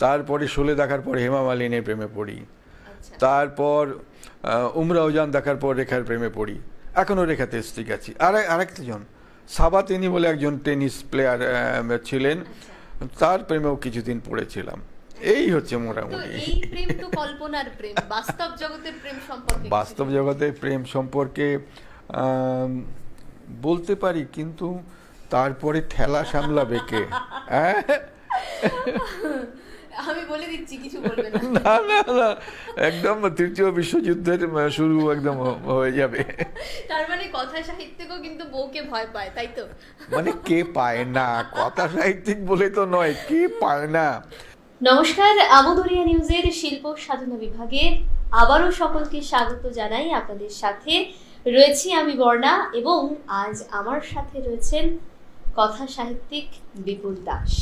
তারপরে শোলে দেখার পর হেমা মালিনীর প্রেমে পড়ি। আচ্ছা। তারপর উমরা উজান দেখার পর রেখার প্রেমে পড়ি। এখনও রেখাতে স্টিক আছি। আর আরেকটা জন সাবা তিনি বলে একজন টেনিস প্লেয়ার ছিলেন। তার প্রেমেও কিছুদিন পড়েছিলাম। এই হচ্ছে মোটামুটি। বাস্তব জগতের প্রেম সম্পর্কে বলতে পারি কিন্তু তারপরে ঠেলা সামলাবে কে? হ্যাঁ? আমি বলে দিচ্ছি কিছু বলবেন না। না না একদম তৃতীয় বিশ্বযুদ্ধের শুরু একদম হয়ে যাবে। তার মানে কথা সাহিত্যিকও কিন্তু বউকে ভয় পায় তাই তো? মানে কে পায় না? কথা সাহিত্যিক বলে তো নয় কে পায় না? নমস্কার আমদরিয়া নিউজের শিল্প সাধনা বিভাগে আবারও সকলকে স্বাগত জানাই আপনাদের সাথে। রয়েছি আমি বর্ণা এবং আজ আমার সাথে রয়েছেন কথা সাহিত্যিক বিপুল দাস।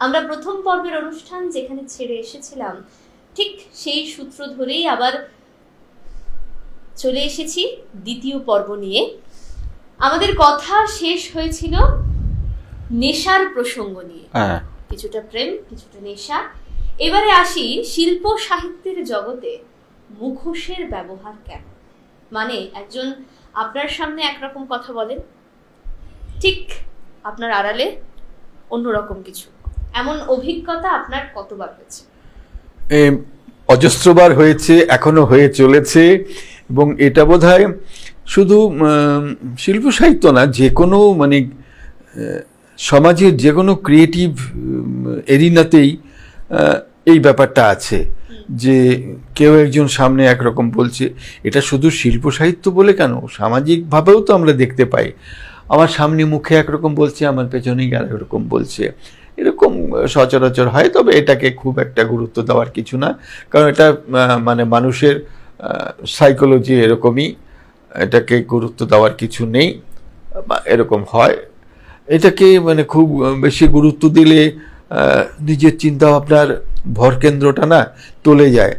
আমরা প্রথম পর্বের অনুষ্ঠান যেখানে ছেড়ে এসেছিলাম ঠিক সেই সূত্র ধরেই আবার চলে এসেছি দ্বিতীয় পর্ব নিয়ে। আমাদের কথা শেষ হয়েছিল নেশার প্রসঙ্গ নিয়ে। হ্যাঁ। কিছুটা প্রেম কিছুটা নেশা। এবারে আসি শিল্প সাহিত্যের জগতে মুখোশের ব্যবহার কেন? মানে একজন আপনার সামনে একরকম কথা বলেন ঠিক আপনার আড়ালে অন্যরকম কিছু। এমন অভিজ্ঞতা আপনার কতবার হয়েছে? অজস্রবার হয়েছে, এখনও হয়ে চলেছে, এবং এটা বোধহয় শুধু শিল্প সাহিত্য না, যে কোনো মানে সমাজের যে কোনো ক্রিয়েটিভ এরিনাতেই এই ব্যাপারটা আছে। যে কেউ একজন সামনে একরকম বলছে, এটা শুধু শিল্প সাহিত্য বলে কেন? সামাজিকভাবেও তো আমরা দেখতে পাই। আমার সামনে মুখে একরকম বলছে, আমার পেছনেই আর একরকম বলছে। এরকম সচরাচর হয়, তবে এটাকে খুব একটা গুরুত্ব দেওয়ার কিছু না। কারণ এটা মানে মানুষের সাইকোলজি এরকমই, এটাকে গুরুত্ব দেওয়ার কিছু নেই, বা এরকম হয়। এটাকে মানে খুব বেশি গুরুত্ব দিলে নিজের চিন্তা ভাবনার ভরকেন্দ্রটা না, টলে যায়।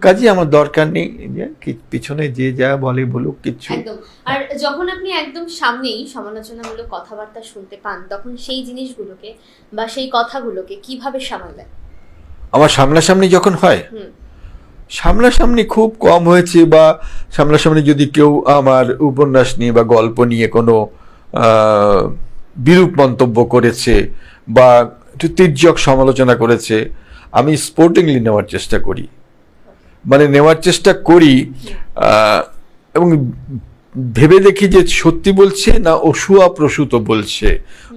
কাজে আমার দরকার নেই যে কি- পিছনে যে যা বলে বলুক কিছু একদম। আর যখন আপনি একদম সামনেই সমালোচনামূলক কথাবার্তা শুনতে পান তখন সেই জিনিসগুলোকে বা সেই কথাগুলোকে কীভাবে সামাল দেন আমার সামনাসামনি যখন হয় সামনাসামনি খুব কম হয়েছে বা সামনাসামনি যদি কেউ আমার উপন্যাস নিয়ে বা গল্প নিয়ে কোনো বিরূপ মন্তব্য করেছে বা একটু তির্যক সমালোচনা করেছে আমি স্পোর্টিংলি নেওয়ার চেষ্টা করি। মানে নেওয়ার চেষ্টা করি এবং ভেবে দেখি যে সত্যি বলছে না অসুয়া প্রসূত বলছে।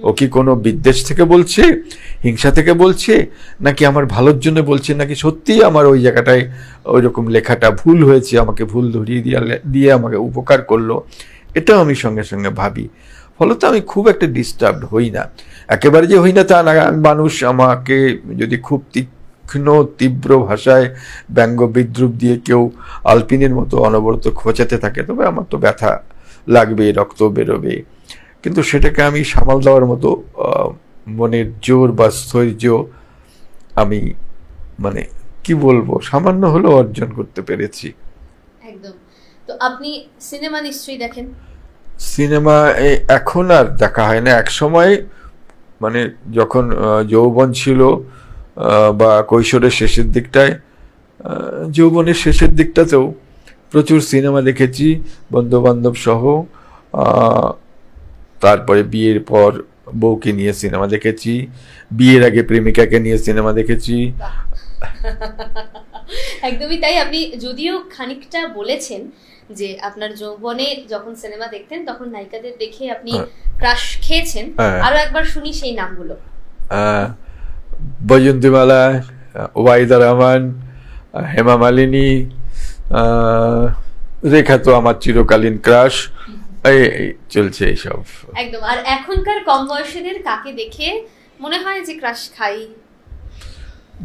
ও কি কোনো বিদ্বেষ থেকে বলছে? হিংসা থেকে বলছে? নাকি আমার ভালোর জন্য বলছে? নাকি সত্যিই আমার ওই জায়গাটায় ওই রকম লেখাটা ভুল হয়েছে, আমাকে ভুল ধরিয়ে দিয়ে দিয়ে আমাকে উপকার করল? এটাও আমি সঙ্গে সঙ্গে ভাবি। ফলত আমি খুব একটা ডিস্টার্বড হই না। একেবারে যে হই না তা না, মানুষ আমাকে যদি খুব তীক্ষ্ণ তীব্র ভাষায় ব্যঙ্গ বিদ্রুপ দিয়ে কেউ আলপিনের মতো অনবরত খোঁচাতে থাকে তবে আমার তো ব্যথা লাগবে রক্ত বেরোবে। কিন্তু সেটাকে আমি সামাল দেওয়ার মতো মনের জোর বা স্থৈর্য আমি মানে কি বলব সামান্য হলেও অর্জন করতে পেরেছি। একদম। তো আপনি সিনেমা নিশ্চয়ই দেখেন? সিনেমা এখন আর দেখা হয় না। এক সময় মানে যখন যৌবন ছিল বা কৈশোরের শেষের দিকটায় যৌবনের শেষের দিকটাতেও প্রচুর সিনেমা দেখেছি বন্ধু বান্ধব সহ তারপরে বিয়ের পর বউকে নিয়ে সিনেমা দেখেছি বিয়ের আগে প্রেমিকাকে নিয়ে সিনেমা দেখেছি। একদমই তাই। আপনি যদিও খানিকটা বলেছেন যে আপনার যৌবনে যখন সিনেমা দেখতেন তখন নায়িকাদের দেখে আপনি হ্যাঁ। ক্রাশ খেয়েছেন। হ্যাঁ। আরও একবার শুনি সেই নামগুলো। আহ, বৈজন্তীমালা ওয়াইদা রহমান হেমা মালিনী রেখা তো আমার চিরকালীন ক্রাশ এই চলছে এইসব। একদম। আর এখনকার কম বয়সীদের কাকে দেখে মনে হয় যে ক্রাশ খাই?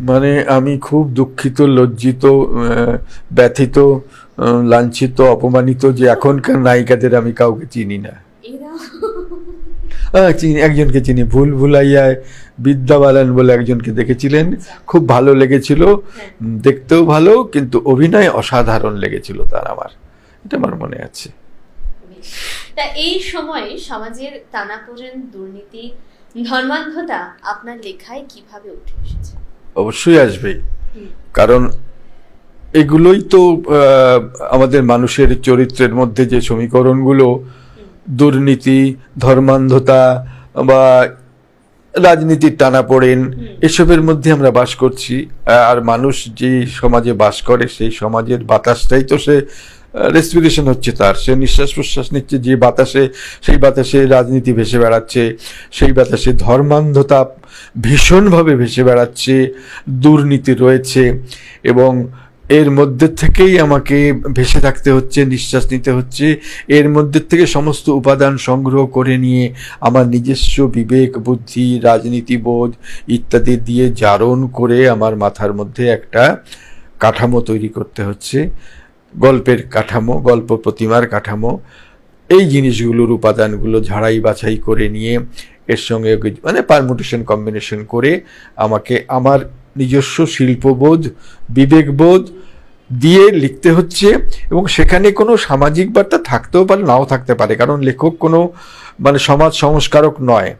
মানে আমি খুব দুঃখিত লজ্জিত ব্যথিত লাঞ্ছিত অপমানিত যে এখনকার নায়িকাদের আমি কাউকে চিনি না। চিনি একজনকে চিনি ভুল ভুলাইয়ায় বিদ্যা বালান বলে একজনকে দেখেছিলেন। খুব ভালো লেগেছিল হ্যাঁ। দেখতেও ভালো কিন্তু অভিনয় অসাধারণ লেগেছিল তার আমার। এটা আমার মনে আছে। তা এই সময়ে সমাজের টানাপোড়েন দুর্নীতি ধর্মান্ধতা আপনার লেখায় কীভাবে উঠে এসেছে? অবশ্যই আসবে। কারণ এগুলোই তো আমাদের মানুষের চরিত্রের মধ্যে যে সমীকরণগুলো দুর্নীতি ধর্মান্ধতা বা রাজনীতির টানাপোড়েন এসবের মধ্যে আমরা বাস করছি। আর মানুষ যে সমাজে বাস করে সেই সমাজের বাতাসটাই তো সে রেসপিরেশন হচ্ছে তার। সে নিঃশ্বাস প্রশ্বাস নিচ্ছে যে বাতাসে সেই বাতাসে রাজনীতি ভেসে বেড়াচ্ছে সেই বাতাসে ধর্মান্ধতা ভীষণভাবে ভেসে বেড়াচ্ছে দুর্নীতি রয়েছে এবং এর মধ্যে থেকেই আমাকে ভেসে থাকতে হচ্ছে, নিঃশ্বাস নিতে হচ্ছে। এর মধ্যে থেকে সমস্ত উপাদান সংগ্রহ করে নিয়ে আমার নিজস্ব বিবেক, বুদ্ধি রাজনীতিবোধ ইত্যাদি দিয়ে জারণ করে আমার মাথার মধ্যে একটা কাঠামো তৈরি করতে হচ্ছে। গল্পের কাঠামো, গল্প প্রতিমার কাঠামো। এই জিনিসগুলোর উপাদানগুলো ঝাড়াই বাছাই করে নিয়ে এর সঙ্গে মানে পারমুটেশন কম্বিনেশন করে আমাকে আমার নিজস্ব শিল্পবোধ বিবেকবোধ দিয়ে লিখতে হচ্ছে এবং সেখানে কোনো সামাজিক বার্তা থাকতেও পারে নাও থাকতে পারে। কারণ লেখক কোনো মানে সমাজ সংস্কারক নয়।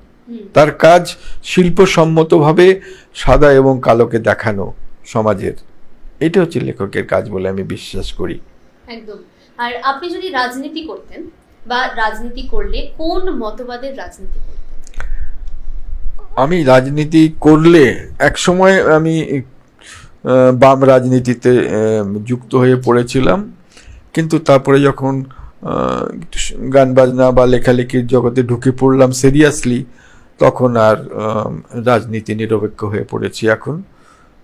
তার কাজ শিল্পসম্মতভাবে সাদা এবং কালোকে দেখানো সমাজের। এটা হচ্ছে লেখকের কাজ বলে আমি বিশ্বাস করি। একদম। আর আপনি যদি রাজনীতি করতেন বা রাজনীতি করলে কোন মতবাদের রাজনীতি করতেন? আমি রাজনীতি করলে এক সময় আমি বাম রাজনীতিতে যুক্ত হয়ে পড়েছিলাম। কিন্তু তারপরে যখন গান বাজনা বা লেখালেখির জগতে ঢুকে পড়লাম সিরিয়াসলি তখন আর রাজনীতি নিরপেক্ষ হয়ে পড়েছি এখন।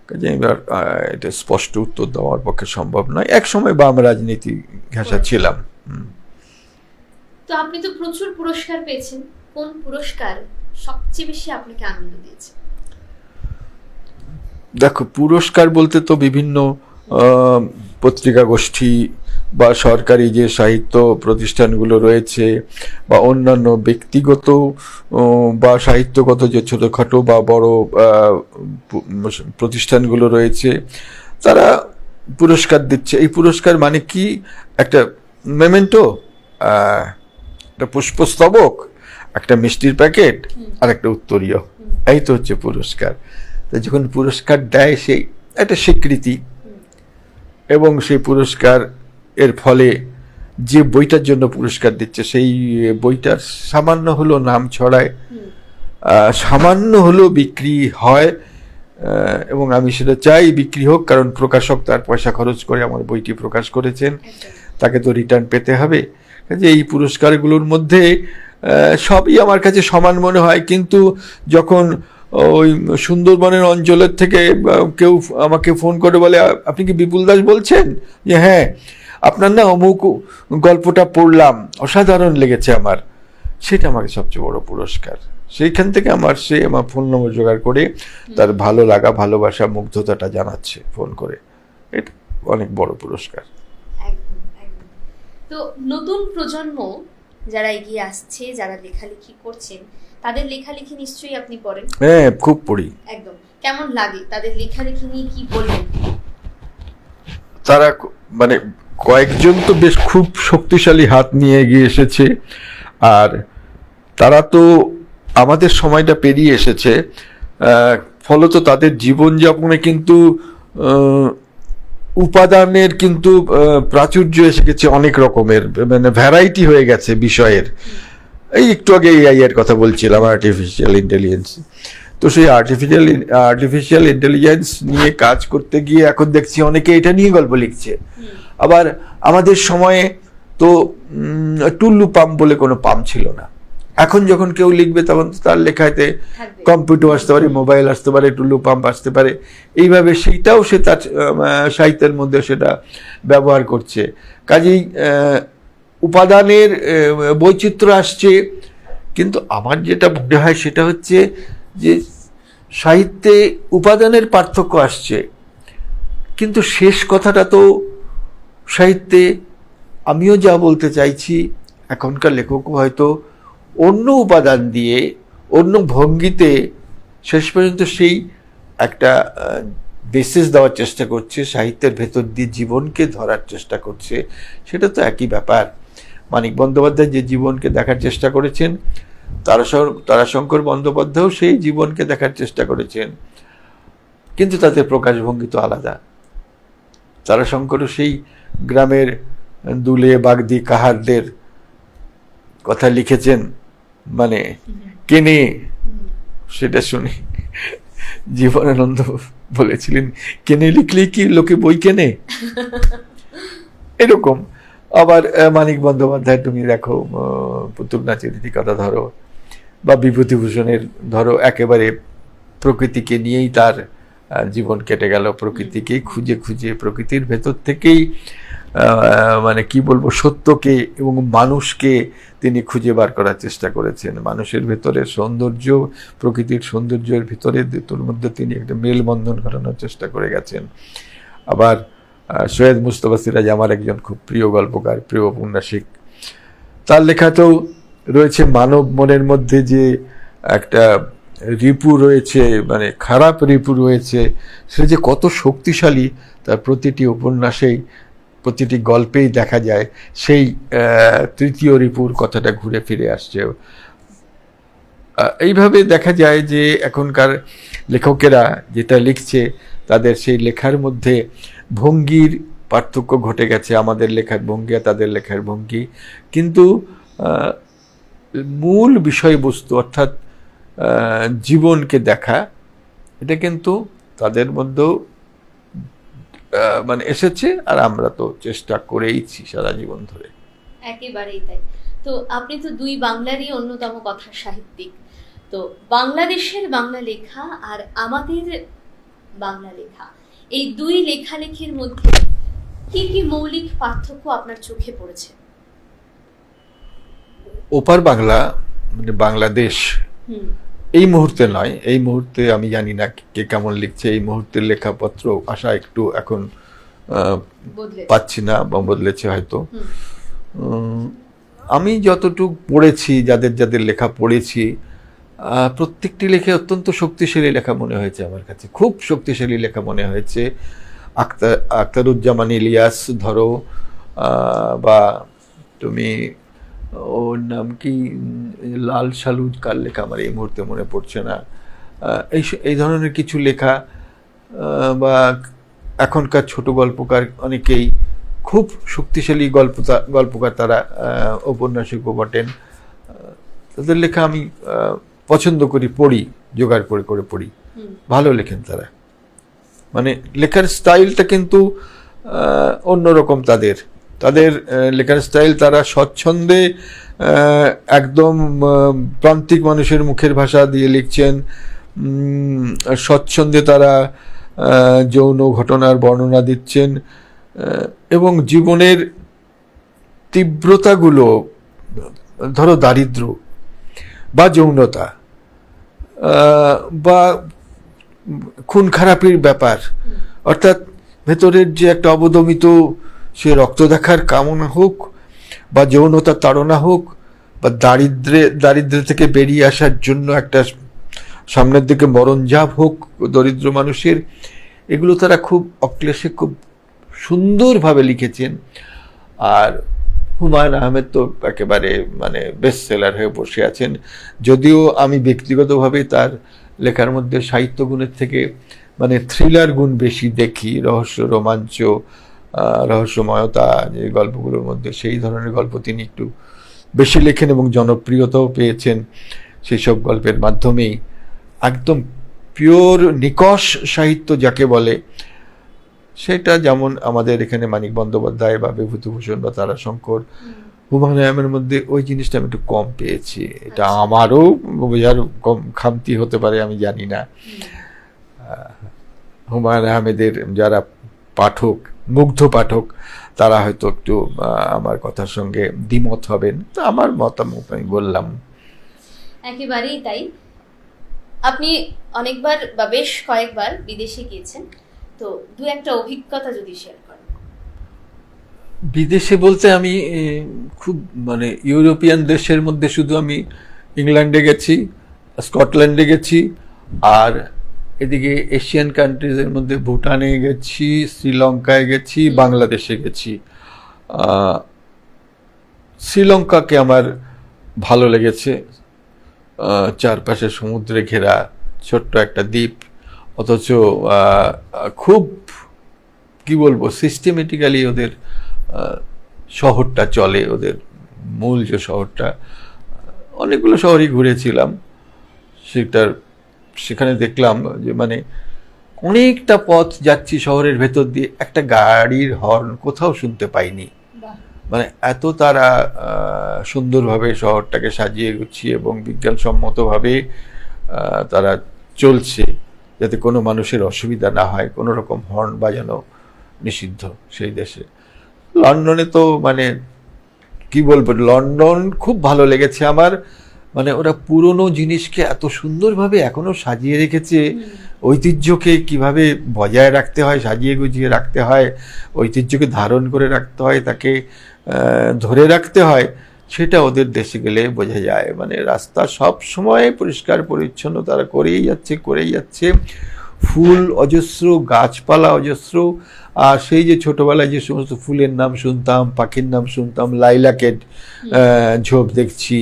কাজে এবার এটা স্পষ্ট উত্তর দেওয়ার পক্ষে সম্ভব নয়। এক সময় বাম রাজনীতি ঘেঁষা ছিলাম। তো আপনি তো প্রচুর পুরস্কার পেয়েছেন। কোন পুরস্কার? সবচেয়ে বেশি আপনাকে আনন্দ দিয়েছে? দেখো, পুরস্কার বলতে তো বিভিন্ন পত্রিকা গোষ্ঠী বা সরকারি যে সাহিত্য প্রতিষ্ঠানগুলো রয়েছে বা অন্যান্য ব্যক্তিগত বা সাহিত্যগত যে ছোটোখাটো বা বড় প্রতিষ্ঠানগুলো রয়েছে, তারা পুরস্কার দিচ্ছে। এই পুরস্কার মানে কি? একটা মেমেন্টো একটা পুষ্পস্তবক একটা মিষ্টির প্যাকেট আর একটা উত্তরীয়। এই তো হচ্ছে পুরস্কার। তো যখন পুরস্কার দেয় সেই একটা স্বীকৃতি এবং সেই পুরস্কার এর ফলে যে বইটার জন্য পুরস্কার দিচ্ছে সেই বইটার সামান্য হলো নাম ছড়ায় সামান্য হলেও বিক্রি হয় এবং আমি সেটা চাই বিক্রি হোক কারণ প্রকাশক তার পয়সা খরচ করে আমার বইটি প্রকাশ করেছেন। তাকে তো রিটার্ন পেতে হবে। যে এই পুরস্কারগুলোর মধ্যে সবই আমার কাছে সমান মনে হয়। কিন্তু যখন ওই সুন্দরবনের অঞ্চলের থেকে কেউ আমাকে ফোন করে বলে আপনি কি বিপুল দাস বলছেন? যে হ্যাঁ আপনার না অমুক গল্পটা পড়লাম, অসাধারণ লেগেছে আমার। সেটা আমাকে সবচেয়ে বড় পুরস্কার। সেইখান থেকে আমার, সে আমার ফোন নম্বর জোগাড় করে তার ভালো লাগা, ভালোবাসা, মুগ্ধতাটা জানাচ্ছে ফোন করে। এটা অনেক বড় পুরস্কার। তো নতুন প্রজন্ম যারা এগিয়ে আসছে যারা লেখালেখি করছেন তাদের লেখালেখি নিশ্চয়ই আপনি পড়েন। হ্যাঁ খুব পড়ি। একদম। কেমন লাগে তাদের লেখালেখি নিয়ে কি বলবেন? তারা মানে কয়েকজন তো বেশ খুব শক্তিশালী হাত নিয়ে এগিয়ে এসেছে। আর তারা তো আমাদের সময়টা পেরিয়ে এসেছে। ফলত তাদের জীবনযাপনে কিন্তু উপাদানের কিন্তু প্রাচুর্য এসে গেছে অনেক রকমের মানে ভ্যারাইটি হয়ে গেছে বিষয়ের। এই একটু আগে এআই এর কথা বলছিলাম আর্টিফিশিয়াল ইন্টেলিজেন্স তো সেই আর্টিফিশিয়াল আর্টিফিশিয়াল ইন্টেলিজেন্স নিয়ে কাজ করতে গিয়ে এখন দেখছি অনেকে এটা নিয়ে গল্প লিখছে। আবার আমাদের সময়ে তো টুল্লু পাম্প বলে কোনো পাম্প ছিল না। এখন যখন কেউ লিখবে তখন তো তার লেখাতে কম্পিউটার আসতে পারে মোবাইল আসতে পারে টুলু পাম্প আসতে পারে। এইভাবে সেইটাও সে তার সাহিত্যের মধ্যে সেটা ব্যবহার করছে। কাজেই উপাদানের বৈচিত্র্য আসছে। কিন্তু আমার যেটা মনে হয় সেটা হচ্ছে যে সাহিত্যে উপাদানের পার্থক্য আসছে। কিন্তু শেষ কথাটা তো সাহিত্যে আমিও যা বলতে চাইছি এখনকার লেখকও হয়তো অন্য উপাদান দিয়ে, অন্য ভঙ্গিতে শেষ পর্যন্ত সেই একটা বেসিস দেওয়ার চেষ্টা করছে, সাহিত্যের ভেতর দিয়ে জীবনকে ধরার চেষ্টা করছে, সেটা তো একই ব্যাপার। মানিক বন্দ্যোপাধ্যায় যে জীবনকে দেখার চেষ্টা করেছেন তারাশঙ্কর তারাশঙ্কর বন্দ্যোপাধ্যায়ও সেই জীবনকে দেখার চেষ্টা করেছেন, কিন্তু তাদের প্রকাশভঙ্গি তো আলাদা। তারাশঙ্করও সেই গ্রামের দুলে, বাগদি, কাহারদের কথা লিখেছেন মানে কেনে, সেটা শুনে। জীবনানন্দ বলেছিলেন, কেনে লিখলে কি লোকে বই কেনে? এরকম। আবার মানিক বন্দ্যোপাধ্যায়, তুমি দেখো পুতুল নাচের কথা ধরো, বা বিভূতিভূষণের ধরো, একেবারে প্রকৃতিকে নিয়েই তার জীবন কেটে গেল। প্রকৃতিকেই খুঁজে খুঁজে প্রকৃতির ভেতর থেকেই মানে কি বলব, সত্যকে এবং মানুষকে তিনি খুঁজে বার করার চেষ্টা করেছেন। মানুষের ভেতরে সৌন্দর্য, প্রকৃতির সৌন্দর্যের ভিতরে দুটোর মধ্যে তিনি একটা মেলবন্ধন ঘটানোর চেষ্টা করে গেছেন। আবার সৈয়দ মুস্তফা সিরাজ আমার একজন খুব প্রিয় গল্পকার, প্রিয় উপন্যাসিক। তার লেখাতেও রয়েছে মানব মনের মধ্যে যে একটা রিপু রয়েছে মানে খারাপ রিপু রয়েছে, সে যে কত শক্তিশালী তার প্রতিটি উপন্যাসেই প্রতিটি গল্পেই দেখা যায় সেই তৃতীয় রিপুর কথাটা ঘুরে ফিরে আসছে। এইভাবে দেখা যায় যে এখনকার লেখকেরা যেটা লিখছে, তাদের সেই লেখার মধ্যে ভঙ্গির পার্থক্য ঘটে গেছে। আমাদের লেখার ভঙ্গি আর তাদের লেখার ভঙ্গি। কিন্তু মূল বিষয়বস্তু অর্থাৎ জীবনকে দেখা, এটা কিন্তু তাদের মধ্যেও মানে এসেছে আর আমরা তো চেষ্টা করেইছি সারা জীবন ধরে। একেবারেই তাই। তো আপনি তো দুই বাংলারই অন্যতম কথা সাহিত্যিক। তো বাংলাদেশের বাংলা লেখা আর আমাদের বাংলা লেখা এই দুই লেখালেখির মধ্যে কি কি মৌলিক পার্থক্য আপনার চোখে পড়েছে? ওপার বাংলা মানে বাংলাদেশ হুম। এই মুহূর্তে নয় এই মুহূর্তে আমি জানি না কে কেমন লিখছে এই মুহূর্তের লেখাপত্র আশা একটু এখন পাচ্ছি না বা বদলেছে হয়তো। আমি যতটুক পড়েছি যাদের যাদের লেখা পড়েছি প্রত্যেকটি লেখে অত্যন্ত শক্তিশালী লেখা মনে হয়েছে আমার কাছে। খুব শক্তিশালী লেখা মনে হয়েছে। আক্তার আক্তারুজ্জামান ইলিয়াস ধরো বা তুমি ওর নাম কি? লাল সালুজ কার লেখা? আমার এই মুহূর্তে মনে পড়ছে না। এই এই ধরনের কিছু লেখা বা এখনকার ছোট গল্পকার অনেকেই খুব শক্তিশালী গল্প গল্পকার তারা ঔপন্যাসিকও বটেন তাদের লেখা আমি পছন্দ করি পড়ি জোগাড় করে করে পড়ি। ভালো লেখেন তারা। মানে লেখার স্টাইলটা কিন্তু অন্যরকম তাদের। তাদের লেখার স্টাইল তারা স্বচ্ছন্দে একদম প্রান্তিক মানুষের মুখের ভাষা দিয়ে লিখছেন। স্বচ্ছন্দে তারা যৌন ঘটনার বর্ণনা দিচ্ছেন এবং জীবনের তীব্রতাগুলো, ধরো দারিদ্র বা যৌনতা বা খুন খারাপির ব্যাপার, অর্থাৎ ভেতরের যে একটা অবদমিত সে রক্ত দেখার কামনা হোক, বা যৌনতার তাড়না হোক, বা দারিদ্রে দারিদ্র্য থেকে বেরিয়ে আসার জন্য একটা সামনের দিকে মরণজাপ হোক দরিদ্র মানুষের, এগুলো তারা খুব অক্লেশে খুব সুন্দরভাবে লিখেছেন। আর হুমায়ুন আহমেদ তো একেবারে মানে বেস্ট সেলার হয়ে বসে আছেন। যদিও আমি ব্যক্তিগতভাবে তার লেখার মধ্যে সাহিত্য গুণের থেকে মানে থ্রিলার গুণ বেশি দেখি, রহস্য, রোমাঞ্চ রহস্যময়তা যে গল্পগুলোর মধ্যে সেই ধরনের গল্প তিনি একটু বেশি লেখেন এবং জনপ্রিয়তাও পেয়েছেন সেই সব গল্পের মাধ্যমেই। একদম পিওর নিকষ সাহিত্য যাকে বলে সেটা যেমন আমাদের এখানে মানিক বন্দ্যোপাধ্যায় বা বিভূতিভূষণ বা তারাশঙ্কর হুম। হুমায়ুন আহমেদের মধ্যে ওই জিনিসটা আমি একটু কম পেয়েছি। এটা আচ্ছা। আমারও বোঝার কম খামতি হতে পারে আমি জানি না। হুমায়ুন আহমেদের যারা পাঠক মুগ্ধ পাঠক তারা হয়তো একটু আমার কথার সঙ্গে দ্বিমত হবেন। তো আমার মতামত আমি বললাম। একেবারেই তাই। আপনি অনেকবার বা বেশ কয়েকবার বিদেশে গিয়েছেন তো দু একটা অভিজ্ঞতা যদি শেয়ার করেন। বিদেশে বলতে আমি খুব মানে ইউরোপিয়ান দেশের মধ্যে শুধু আমি ইংল্যান্ডে গেছি স্কটল্যান্ডে গেছি আর এদিকে এশিয়ান কান্ট্রিজের মধ্যে ভুটানে গেছি শ্রীলঙ্কায় গেছি বাংলাদেশে গেছি। শ্রীলঙ্কাকে আমার ভালো লেগেছে। চারপাশে সমুদ্রে ঘেরা ছোট্ট একটা দ্বীপ অথচ খুব কি বলব সিস্টেমেটিক্যালি ওদের শহরটা চলে ওদের মূল যে শহরটা অনেকগুলো শহরই ঘুরেছিলাম। সেটার সেখানে দেখলাম যে মানে অনেকটা পথ যাচ্ছি শহরের ভেতর দিয়ে। একটা গাড়ির হর্ন কোথাও শুনতে পাইনি। মানে এত তারা সুন্দরভাবে শহরটাকে সাজিয়ে গুছিয়ে এবং বিজ্ঞানসম্মতভাবে তারা চলছে যাতে কোনো মানুষের অসুবিধা না হয় কোনো রকম হর্ন বাজানো নিষিদ্ধ সেই দেশে। লন্ডনে তো মানে কি বলব লন্ডন খুব ভালো লেগেছে আমার। মানে ওরা পুরনো জিনিসকে এত সুন্দরভাবে এখনও সাজিয়ে রেখেছে। ঐতিহ্যকে কীভাবে বজায় রাখতে হয় সাজিয়ে গুজিয়ে রাখতে হয় ঐতিহ্যকে ধারণ করে রাখতে হয় তাকে ধরে রাখতে হয় সেটা ওদের দেশে গেলে বোঝা যায়। মানে রাস্তা সব সময় পরিষ্কার পরিচ্ছন্ন তারা করেই যাচ্ছে করেই যাচ্ছে। ফুল অজস্র গাছপালা অজস্র আর সেই যে ছোটবেলায় যে সমস্ত ফুলের নাম শুনতাম পাখির নাম শুনতাম লাইলাকেট ঝোপ দেখছি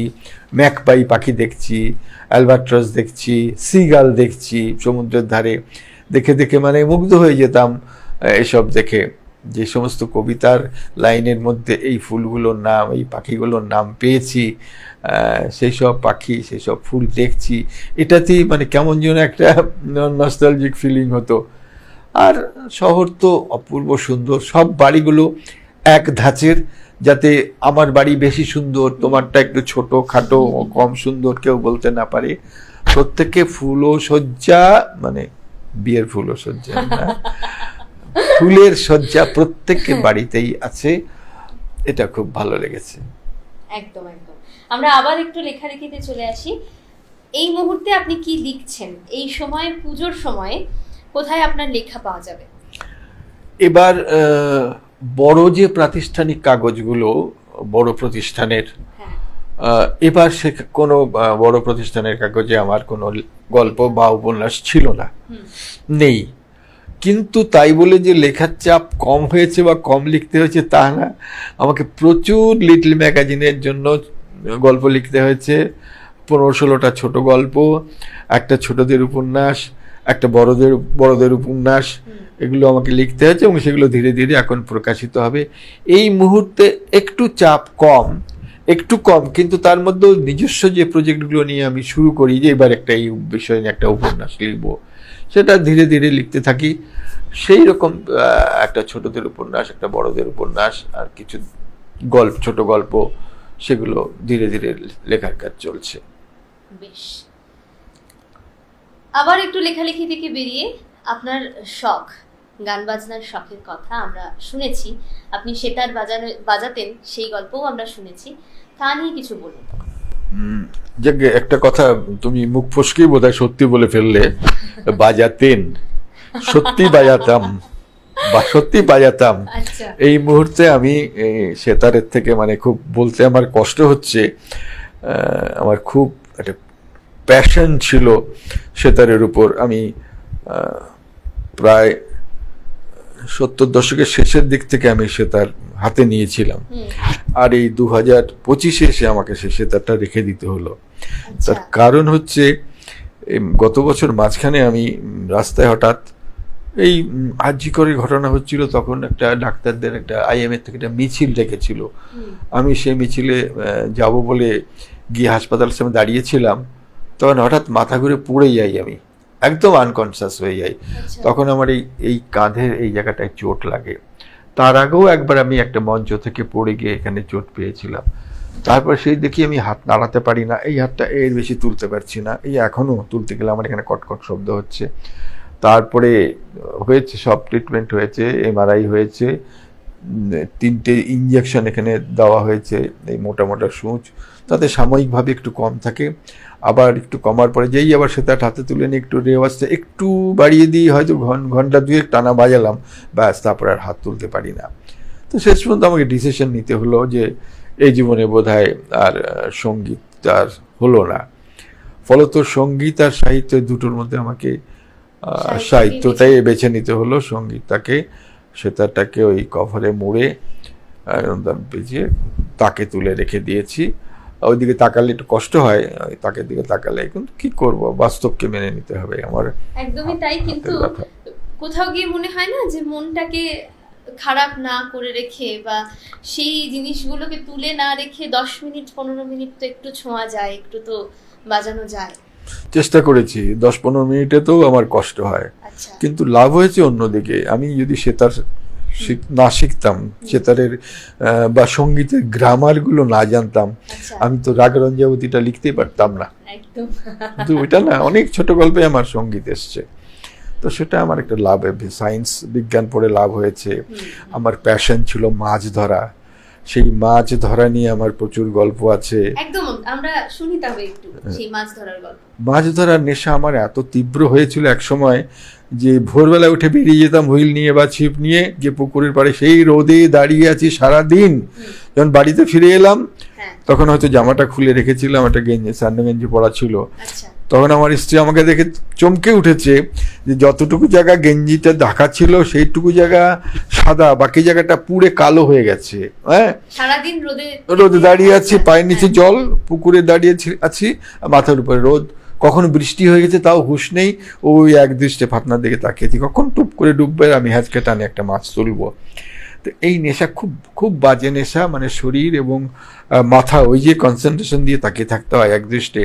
ম্যাকপাই পাখি দেখছি অ্যালবাট্রাস দেখছি সিগাল দেখছি সমুদ্রের ধারে। দেখে দেখে মানে মুগ্ধ হয়ে যেতাম এসব দেখে। যে সমস্ত কবিতার লাইনের মধ্যে এই ফুলগুলোর নাম এই পাখিগুলোর নাম পেয়েছি সেই সব পাখি সেই সব ফুল দেখছি। এটাতেই মানে কেমন যেন একটা নস্টালজিক ফিলিং হতো। আর শহর তো অপূর্ব সুন্দর। সব বাড়িগুলো এক ধাঁচের যাতে আমার বাড়ি বেশি সুন্দর তোমারটা একটু ছোট খাটো কম সুন্দর কেউ বলতে না পারে। প্রত্যেকে ফুল ও সজ্জা মানে বিয়ের ফুল ও সজ্জা না। ফুলের সজ্জা প্রত্যেকের বাড়িতেই আছে। এটা খুব ভালো লেগেছে। একদম একদম। আমরা আবার একটু লেখালেখিতে চলে আসি। এই মুহূর্তে আপনি কি লিখছেন? এই সময় পুজোর সময়ে কোথায় আপনার লেখা পাওয়া যাবে? এবার বড় যে প্রাতিষ্ঠানিক কাগজগুলো বড় প্রতিষ্ঠানের হ্যাঁ। এবার সে কোনো বড় প্রতিষ্ঠানের কাগজে আমার কোনো গল্প বা উপন্যাস ছিল না। নেই। কিন্তু তাই বলে যে লেখার চাপ কম হয়েছে বা কম লিখতে হয়েছে তা না। আমাকে প্রচুর লিটল ম্যাগাজিনের জন্য গল্প লিখতে হয়েছে। পনেরো ষোলোটা ছোট গল্প একটা ছোটদের উপন্যাস একটা বড়দের বড়দের উপন্যাস, এগুলো আমাকে লিখতে হয়েছে এবং সেগুলো ধীরে ধীরে এখন প্রকাশিত হবে। এই মুহূর্তে একটু চাপ কম, একটু কম, কিন্তু তার মধ্যেও নিজস্ব যে প্রজেক্টগুলো নিয়ে আমি শুরু করি যে এবার একটা এই বিষয় নিয়ে একটা উপন্যাস লিখব, সেটা ধীরে ধীরে লিখতে থাকি। সেই রকম একটা ছোটদের উপন্যাস, একটা বড়দের উপন্যাস আর কিছু গল্প, ছোট গল্প, সেগুলো ধীরে ধীরে লেখার কাজ চলছে। বেশ। আবার একটু লেখালেখি থেকে বেরিয়ে আপনার শখ গান বাজনার শখের কথা আমরা শুনেছি। আপনি সেতার বাজানো বাজাতেন সেই গল্পও আমরা শুনেছি। তা নিয়ে কিছু বলুন। যাকে একটা কথা তুমি মুখ ফসকেই বোধহয় সত্যি বলে ফেললে। বাজাতেন সত্যি বাজাতাম বা সত্যি বাজাতাম। আচ্ছা। এই মুহূর্তে আমি সেতারের থেকে মানে খুব বলতে আমার কষ্ট হচ্ছে। আমার খুব একটা প্যাশন ছিল সেতারের উপর আমি প্রায় সত্তর দশকের শেষের দিক থেকে আমি সেতার হাতে নিয়েছিলাম। আর এই দু হাজার পঁচিশে এসে আমাকে সে সেতারটা রেখে দিতে হলো। আচ্ছা। তার কারণ হচ্ছে গত বছর মাঝখানে আমি রাস্তায় হঠাৎ এই আজি করে ঘটনা হচ্ছিল তখন একটা ডাক্তারদের একটা আইএমএ থেকে একটা মিছিল ডেকেছিল। আমি সেই মিছিলে যাব বলে গিয়ে হাসপাতালের সামনে দাঁড়িয়েছিলাম। তখন হঠাৎ মাথা ঘুরে পড়ে যাই আমি। একদম আনকনসিয়াস হয়ে যাই। আচ্ছা। তখন আমার এই এই কাঁধের এই জায়গাটায় চোট লাগে। তার আগেও একবার আমি একটা মঞ্চ থেকে পড়ে গিয়ে এখানে চোট পেয়েছিলাম। তারপর সেই দেখি আমি হাত নাড়াতে পারি না। এই হাতটা এর বেশি তুলতে পারছি না। এই এখনও তুলতে গেলে আমার এখানে কটকট শব্দ হচ্ছে। তারপরে হয়েছে সব ট্রিটমেন্ট হয়েছে এমআরআই হয়েছে। তিনটে ইঞ্জেকশন এখানে দেওয়া হয়েছে। এই মোটা মোটা সূচ। তাতে সাময়িকভাবে একটু কম থাকে। আবার একটু কমার পরে যেই আবার সেটা হাতে তুলে নিয়ে একটু রেওয়াজটা একটু বাড়িয়ে দিয়ে হয়তো ঘন- ঘণ্টা দুয়েক টানা বাজালাম ব্যাস তারপর আর হাত তুলতে পারি না। তো শেষ পর্যন্ত আমাকে ডিসিশন নিতে হলো যে এই জীবনে বোধহয় আর সংগীত আর হলো না। ফলত সংগীত আর সাহিত্য দুটোর মধ্যে আমাকে সাহিত্যটাই বেছে নিতে হলো সঙ্গীতটাকে সেটাটাকে ওই কভারে মুড়ে পেঁচিয়ে তাকে তুলে রেখে দিয়েছি। ওইদিকে তাকালে একটু কষ্ট হয় ওই তাকে দিকে তাকালে কিন্তু কি করব? বাস্তবকে মেনে নিতে হবে আমার একদমই তাই কিন্তু কোথাও গিয়ে মনে হয় না যে মনটাকে খারাপ না করে রেখে বা সেই জিনিসগুলোকে তুলে না রেখে দশ মিনিট পনেরো মিনিট তো একটু ছোঁয়া যায় একটু তো বাজানো যায়। চেষ্টা করেছি দশ পনেরো মিনিটে তো আমার কষ্ট হয়। আচ্ছা। কিন্তু লাভ হয়েছে অন্যদিকে। আমি যদি সেতার শিখ- না শিখতাম সেতারের আহ, বা সঙ্গীতের গ্রামারগুলো না জানতাম আচ্ছা। আমি তো রাগরঞ্জাবতীটা লিখতেই পারতাম না। কিন্তু ওইটা না অনেক ছোট গল্পে আমার সংগীত এসছে। তো সেটা আমার একটা লাভ সায়েন্স বিজ্ঞান পড়ে লাভ হয়েছে। আমার প্যাশন ছিল মাছ ধরা। সেই মাছ ধরা নিয়ে আমার প্রচুর গল্প আছে। একদম আমরা শুনি তবে একটু হ্যাঁ। সেই মাছ ধরার গল্প। মাছ ধরার নেশা আমার এত তীব্র হয়েছিল এক সময় যে ভোরবেলা উঠে বেরিয়ে যেতাম হুইল নিয়ে বা ছিপ নিয়ে যে পুকুরের পাড়ে সেই রোদে দাঁড়িয়ে আছি সারা দিন যখন বাড়িতে ফিরে এলাম হ্যাঁ। তখন হয়তো জামাটা খুলে রেখেছিলাম একটা গেঞ্জি স্যান্ডো গেঞ্জি পরা ছিল। আচ্ছা। তখন আমার স্ত্রী আমাকে দেখে চমকে উঠেছে যে যতটুকু জায়গা গেঞ্জিটা ঢাকা ছিল সেইটুকু জায়গা সাদা বাকি জায়গাটা পুরে কালো হয়ে গেছে। হ্যাঁ? সারাদিন রোদে রোদে দাঁড়িয়ে আছি পায়ের নিচে হ্যাঁ। জল পুকুরে দাঁড়িয়ে আছি মাথার উপরে রোদ। কখন বৃষ্টি হয়ে গেছে তাও হুশ নেই। ওই এক দৃষ্টে ফাতনার দিকে তাকিয়েছি কখন টুপ করে ডুববে আমি হ্যাঁচকে টানে একটা মাছ তুলবো। তো এই নেশা খুব খুব বাজে নেশা মানে শরীর এবং মাথা ওই যে কনসেন্ট্রেশন দিয়ে তাকিয়ে থাকতে হয় এক দৃষ্টে।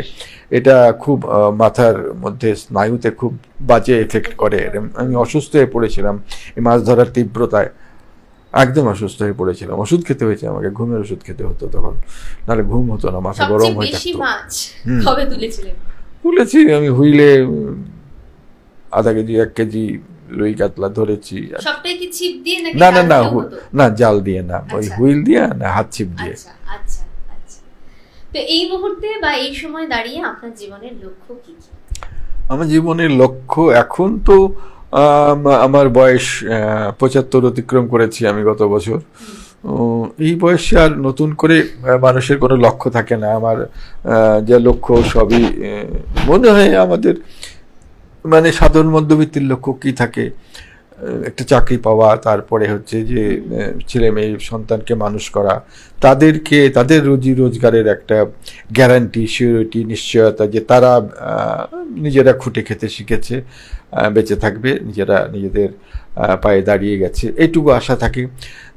এটা খুব মাথার মধ্যে স্নায়ুতে খুব বাজে এফেক্ট করে। আমি অসুস্থ হয়ে পড়েছিলাম। এই মাছ ধরার তীব্রতায় একদম অসুস্থ হয়ে পড়েছিলাম। ওষুধ খেতে হয়েছে আমাকে ঘুমের ওষুধ খেতে হতো তখন। নাহলে ঘুম হতো না মাথা গরম হয়ে থাকতো। তুলেছি আমি হুইলে আধা কেজি এক কেজি রুই কাতলা ধরেছি। সবটাই কি ছিপ দিয়ে নাকি না না না না জাল দিয়ে না ওই আচ্ছা। হুইল দিয়ে না হাত ছিপ দিয়ে। আচ্ছা আচ্ছা তো এই মুহূর্তে বা এই সময় দাঁড়িয়ে আপনার জীবনের লক্ষ্য কি কি? আমার জীবনের লক্ষ্য এখন তো আমার বয়স পঁচাত্তর অতিক্রম করেছি আমি গত বছর। এই বয়সে আর নতুন করে মানুষের কোনো লক্ষ্য থাকে না। আমার যে লক্ষ্য, সবই মনে হয় আমাদের মানে সাধারণ মধ্যবিত্তের লক্ষ্য কি থাকে? একটা চাকরি পাওয়া, তারপরে হচ্ছে যে ছেলে মেয়ে, সন্তানকে মানুষ করা। তাদেরকে, তাদের রুজি রোজগারের একটা গ্যারান্টি সিউরিটি নিশ্চয়তা যে তারা নিজেরা খুঁটে খেতে শিখেছে বেঁচে থাকবে, নিজেরা নিজেদের পায়ে দাঁড়িয়ে গেছে। এইটুকু আশা থাকে।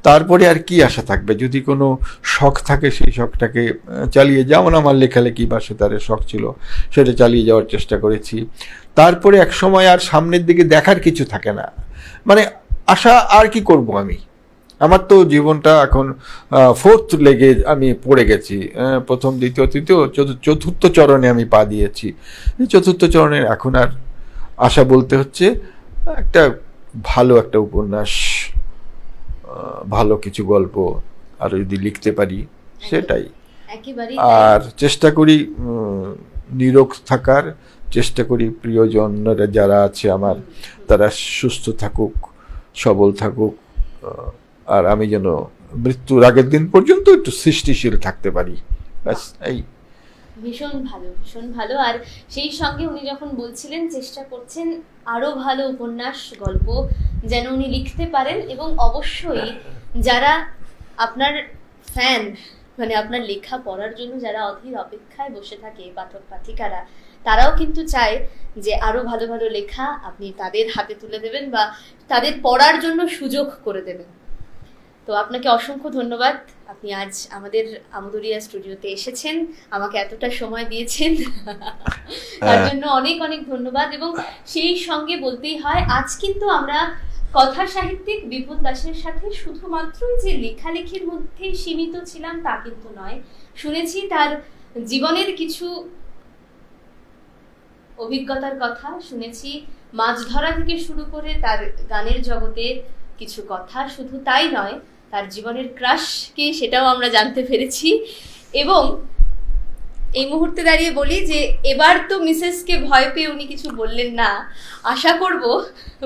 তারপরে আর কি আশা থাকবে? যদি কোনো শখ থাকে সেই শখটাকে চালিয়ে যেমন আমার লেখালেখি বা সেতারের শখ ছিল, সেটা চালিয়ে যাওয়ার চেষ্টা করেছি। তারপরে এক সময় আর সামনের দিকে দেখার কিছু থাকে না। মানে আশা আর কি করব আমি? আমার তো জীবনটা এখন ফোর্থ লেগে আমি পড়ে গেছি। প্রথম, দ্বিতীয়, তৃতীয়, চতুর্থ চরণে আমি পা দিয়েছি। চতুর্থ চরণের এখন আর আশা বলতে হচ্ছে, একটা ভালো একটা উপন্যাস। ভালো কিছু গল্প আর যদি লিখতে পারি সেটাই। আর চেষ্টা করি নিরোগ থাকার চেষ্টা করি প্রিয়জনরা যারা আছে আমার তারা সুস্থ থাকুক সবল থাকুক আর আমি যেন মৃত্যুর আগের দিন পর্যন্ত একটু সৃষ্টিশীল থাকতে পারি। ব্যাস এই। ভীষণ ভালো ভীষণ ভালো। আর সেই সঙ্গে উনি যখন বলছিলেন চেষ্টা করছেন আরও ভালো উপন্যাস, গল্প যেন উনি লিখতে পারেন এবং অবশ্যই যারা আপনার ফ্যান মানে আপনার লেখা পড়ার জন্য যারা অধীর অপেক্ষায় বসে থাকে, পাঠক পাঠিকারা, তারাও কিন্তু চায় যে আরও ভালো ভালো লেখা আপনি তাদের হাতে তুলে দেবেন বা তাদের পড়ার জন্য সুযোগ করে দেবেন। তো আপনাকে অসংখ্য ধন্যবাদ। আপনি আজ আমাদের আমদুরিয়া স্টুডিওতে এসেছেন। আমাকে এতটা সময় দিয়েছেন। তার হ্যাঁ। জন্য অনেক অনেক ধন্যবাদ এবং সেই সঙ্গে বলতেই হয় আজ কিন্তু আমরা কথা সাহিত্যিক বিপুল দাসের সাথে শুধুমাত্রই যে লেখালেখির মধ্যেই সীমিত ছিলাম তা কিন্তু নয়। শুনেছি তার জীবনের কিছু অভিজ্ঞতার কথা। শুনেছি মাছ ধরা থেকে শুরু করে তার গানের জগতে কিছু কথা শুধু তাই নয় তার জীবনের ক্রাশ কি সেটাও আমরা জানতে পেরেছি। এবং এই মুহূর্তে দাঁড়িয়ে বলি যে এবার তো মিসেসকে ভয় পেয়ে উনি কিছু বললেন না। আশা করব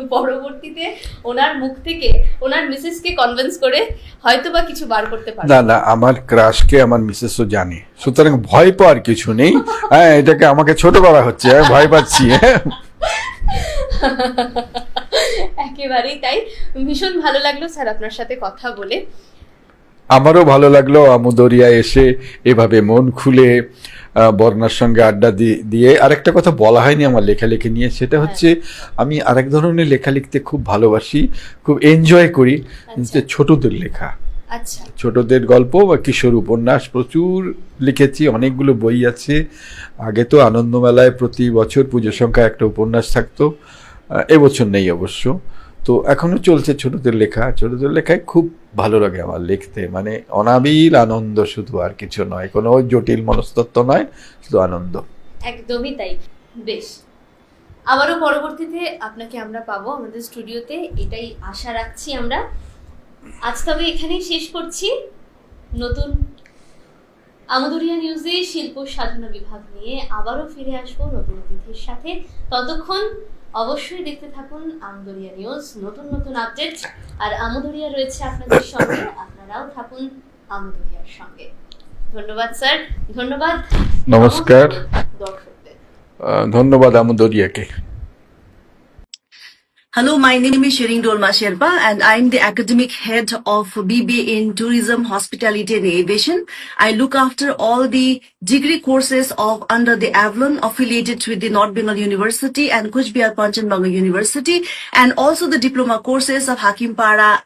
পরবর্তীতে ওনার মুখ থেকে ওনার মিসেসকে কনভিন্স করে হয়তো বা কিছু বার করতে পারবে। না না আমার ক্রাশকে আমার মিসেসও জানে। সুতরাং ভয় পাওয়ার কিছু নেই। হ্যাঁ এটাকে আমাকে ছোট করা হচ্ছে আমি ভয় পাচ্ছি হ্যাঁ। একেবারেই তাই ভীষণ ভালো লাগল স্যার আপনার সাথে কথা বলে। আমারও ভালো লাগল আমুদরিয়া এসে এভাবে মন খুলে বর্ণার সঙ্গে আড্ডা দিয়ে। আরেকটা কথা বলা হয়নি আমার লেখালেখি নিয়ে সেটা হচ্ছে আমি আরেক ধরনের লেখা লিখতে খুব ভালোবাসি খুব এনজয় করি যে ছোটদের লেখা। আচ্ছা। ছোটদের গল্প বা কিশোর উপন্যাস প্রচুর লিখেছি অনেকগুলো বই আছে। আগে তো আনন্দমেলায় প্রতি বছর পুজো সংখ্যা একটা উপন্যাস থাকতো। এবছর নেই অবশ্য। তো এখনও চলছে ছোটদের লেখা। ছোটদের লেখায় খুব ভালো লাগে আমার লিখতে। মানে অনাবিল আনন্দ শুধু আর কিছু নয়। কোনো জটিল মনস্তত্ব নয়, শুধু আনন্দ। একদমই তাই। বেশ। আবারও পরবর্তীতে আপনাকে আমরা পাবো আমাদের স্টুডিওতে। এটাই আশা রাখছি আমরা। আজ তবে এখানেই শেষ করছি। নতুন আমদুরিয়া নিউজে শিল্প সাধনা বিভাগ নিয়ে আবারও ফিরে আসব নতুন অতিথির সাথে। ততক্ষণ অবশ্যই দেখতে থাকুন আমদরিয়া নিউজ নতুন নতুন আপডেট। আর আমদরিয়া রয়েছে আপনাদের সঙ্গে আপনারাও থাকুন আমদরিয়ার সঙ্গে। ধন্যবাদ স্যার। ধন্যবাদ। নমস্কার। দর্শকদের। ধন্যবাদ আমুদরিয়াকে। Hello, my name is Shirin Dolma Sherpa and I'm the academic head of BBA in Tourism, Hospitality and Aviation. I look after all the degree courses of under the Avalon affiliated with the North Bengal University and Kuch Bihar Panchanbanga University and also the diploma courses of Hakim Para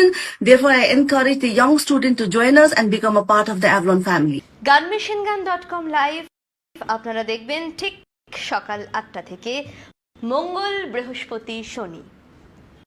student. Therefore, I encourage the young student to join us and become a part of the Avalon family. gunmachinegun.com live আপনারা দেখবেন ঠিক সকাল আটটা থেকে মঙ্গল বৃহস্পতি শনি